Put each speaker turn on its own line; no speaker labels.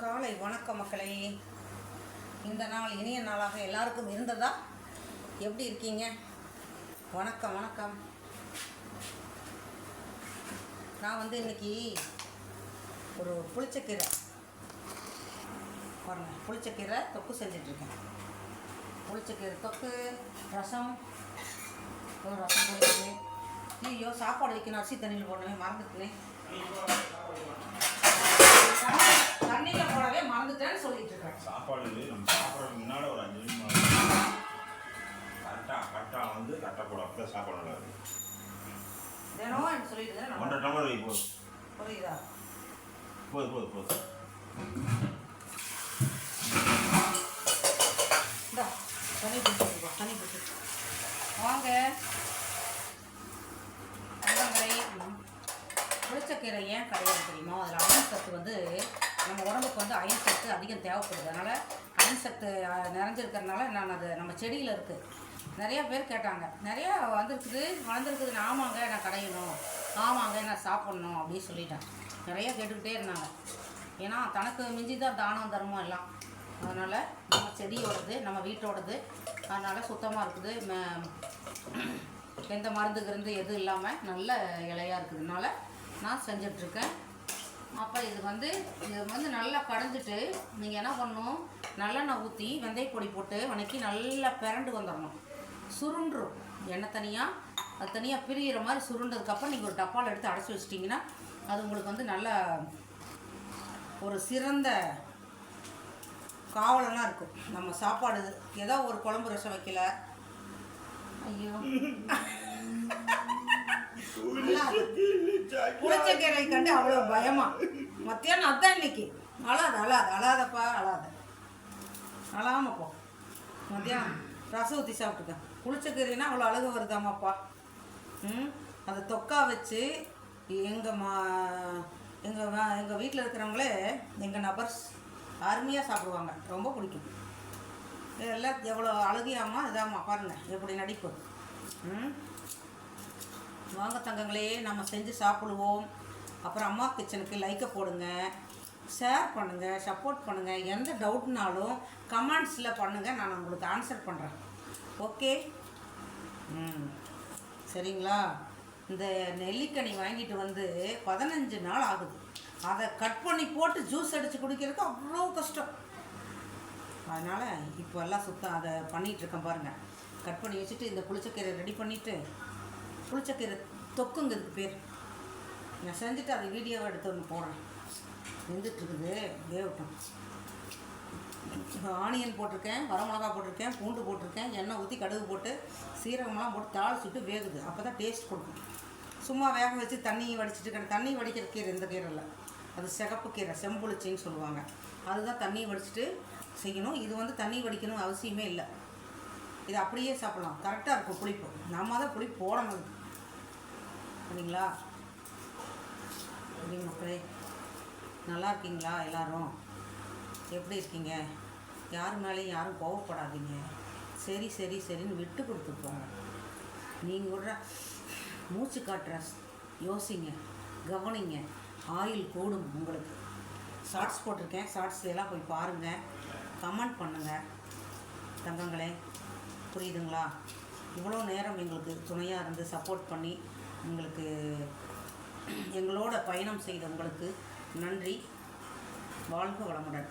காலை வணக்கம் மக்களே. இந்த நாள் இனிய நாளாக எல்லாருக்கும் இருந்ததா? எப்படி இருக்கீங்க? வணக்கம் வணக்கம். நான் வந்து இன்னைக்கு ஒரு புளிச்சக்கீரை. பாருங்க புளிச்சக்கீரை தொக்கு செஞ்சிட்ருக்கேன். புளிச்சக்கீரை தொக்கு ரசம் ரசம் போடுறது ஐயோ சாப்பாடு வைக்கணும் அரிசி தண்ணியில் போடணுமே மறந்துட்டேன்.
சாப்பாடு நம்ம சாப்பிட்றதுக்கு முன்னாடி ஒரு அஞ்சு நிமிஷம் கரெக்டாக கரெக்டாக வந்து கரெக்டாக போட அப்போ சாப்பாடு நல்லா இருக்கும் ஒன்றரை டம்ளர் வை போதும் போதும் போதும் போதும்
வாங்க. புளிச்சக்கீரை ஏன் கிடையாது தெரியுமா? அதில் அயன் சத்து வந்து நம்ம உடம்புக்கு வந்து அயன் சத்து அதிகம் தேவைப்படுது. அதனால் அயன் சத்து நிறைஞ்சிருக்கிறதுனால நிறைஞ்சிருக்கறனால நான் அது நம்ம செடியில் இருக்குது நிறையா பேர் கேட்டாங்க. நிறையா வந்திருக்குது. வளர்ந்துருக்குது ஆமாங்க நான் கடையணும். ஆமாங்க நான் சாப்பிட்ணும் அப்படின்னு சொல்லிட்டேன். நிறையா கேட்டுக்கிட்டே இருந்தாங்க. ஏன்னா தனக்கு மிஞ்சி தான் தானம் தர்மம் எல்லாம். அதனால் நம்ம செடியோடது நம்ம வீட்டோடது அதனால் சுத்தமாக இருக்குது. எந்த மருந்து கிருந்து எதுவும் இல்லாமல் நல்ல இலையாக இருக்கிறதுனால நான் செஞ்சிட்ருக்கேன் அப்போ இது வந்து இது வந்து நல்லா கடைஞ்சிட்டு நீங்கள் என்ன பண்ணணும்? நல்லெண்ணெய் ஊற்றி வெந்தயப்பொடி போட்டு வணக்கி நல்லா பிறண்டு வந்துடணும் சுருண்டுரும். எண்ணெய் தனியாக அது தனியாக பிரிகிற மாதிரி சுருண்டதுக்கப்புறம் நீங்கள் ஒரு டப்பாவில் எடுத்து அடைச்சி வச்சிட்டிங்கன்னா அது உங்களுக்கு வந்து நல்ல ஒரு சிறந்த காவலெல்லாம் இருக்கும். நம்ம சாப்பாடு ஏதோ ஒரு குழம்பு ரசம் வைக்கல. ஐயோ நல்லா புளிச்சக்கீரை கண்டு அவ்வளோ பயமா. மத்தியானம் அதான் இன்னைக்கு. அழாத அழாத அழாதப்பா அழாத. அழாமப்போ மத்தியானம் ரசம் ஊற்றி சாப்பிட்டுக்கேன் புளிச்சக்கீரைனா அவ்வளோ அழகு வருதாமாப்பா. ம்? அதை தொக்கா வச்சு எங்கள் மா எங்கள் எங்கள் வீட்டில் இருக்கிறவங்களே எங்கள் நபர்ஸ் அருமையாக சாப்பிடுவாங்க. ரொம்ப பிடிக்கும். இதெல்லாம் எவ்வளோ அழகியாமா இதாம்மா பாருங்க. எப்படி நடிப்பு ம்? வாங்க தங்கங்களே நம்ம செஞ்சு சாப்பிடுவோம். அப்புறம் அம்மா கிச்சனுக்கு லைக்கை போடுங்க ஷேர் பண்ணுங்கள் சப்போர்ட் பண்ணுங்கள் எந்த டவுட்னாலும் கமெண்ட்ஸில் பண்ணுங்கள் நான் உங்களுக்கு ஆன்சர் பண்ணுறேன் ஓகே ம். சரிங்களா? இந்த நெல்லிக்கனி வாங்கிட்டு வந்து பதினஞ்சு நாள் ஆகுது. அதை கட் பண்ணி போட்டு ஜூஸ் அடித்து குடிக்கிறதுக்கு அவ்வளோ கஷ்டம். அதனால் இப்போ எல்லாம் சுத்தம் அதை பண்ணிகிட்டு இருக்கேன் பாருங்கள் கட் பண்ணி வச்சுட்டு இந்த புளிச்சக்கீரை ரெடி பண்ணிவிட்டு புளிச்சக்கீரை தொக்குங்கிறதுக்கு பேர். நான் செஞ்சுட்டு அதை வீடியோவை எடுத்து ஒன்று போடுறேன். வெந்துட்டுருக்குது. வேகட்டும் ஆனியன் போட்டிருக்கேன் வரமிளகா போட்டிருக்கேன் பூண்டு போட்டிருக்கேன் எண்ணெய் ஊற்றி கடுகு போட்டு சீரகமெல்லாம் போட்டு தாளிச்சுட்டு வேகுது. அப்போ தான் டேஸ்ட் கொடுக்கும். சும்மா வேக வச்சு தண்ணி வடிச்சிட்டு கிட தண்ணி வடிக்கிற கீரை இந்த கீரை இல்லை. அது சிகப்பு கீரை செம்புளிச்சின்னு சொல்லுவாங்க. அதுதான் தண்ணி வடிச்சிட்டு செய்யணும். இது வந்து தண்ணி வடிக்கணும் அவசியமே இல்லை. இது அப்படியே சாப்பிடலாம். கரெக்டாக இருக்கும் புளிப்பு. நம்ம தான் புளிப்பு போடணும். சரிங்களா? எப்படி மக்களே? நல்லா இருக்கீங்களா எல்லாரும்? எப்படி இருக்கீங்க? யார் மேலேயும் யாரும் கோவப்படாதீங்க. சரி சரி சரின்னு விட்டு கொடுத்து போங்க. நீங்கள் விடுற மூச்சு காட்டுற யோசிங்க கவனிங்க. ஆயில் கூடும் உங்களுக்கு. ஷார்ட்ஸ் போட்டிருக்கேன். ஷார்ட்ஸ் எல்லாம் போய் பாருங்கள் கமெண்ட் பண்ணுங்கள் தங்கங்களே புரியுதுங்களா? இவ்வளோ நேரம் எங்களுக்கு துணையாக இருந்து சப்போர்ட் பண்ணி எங்களுக்கு எங்களோட பயணம் செய்த உங்களுக்கு நன்றி. வாழ்க வளமுடன்.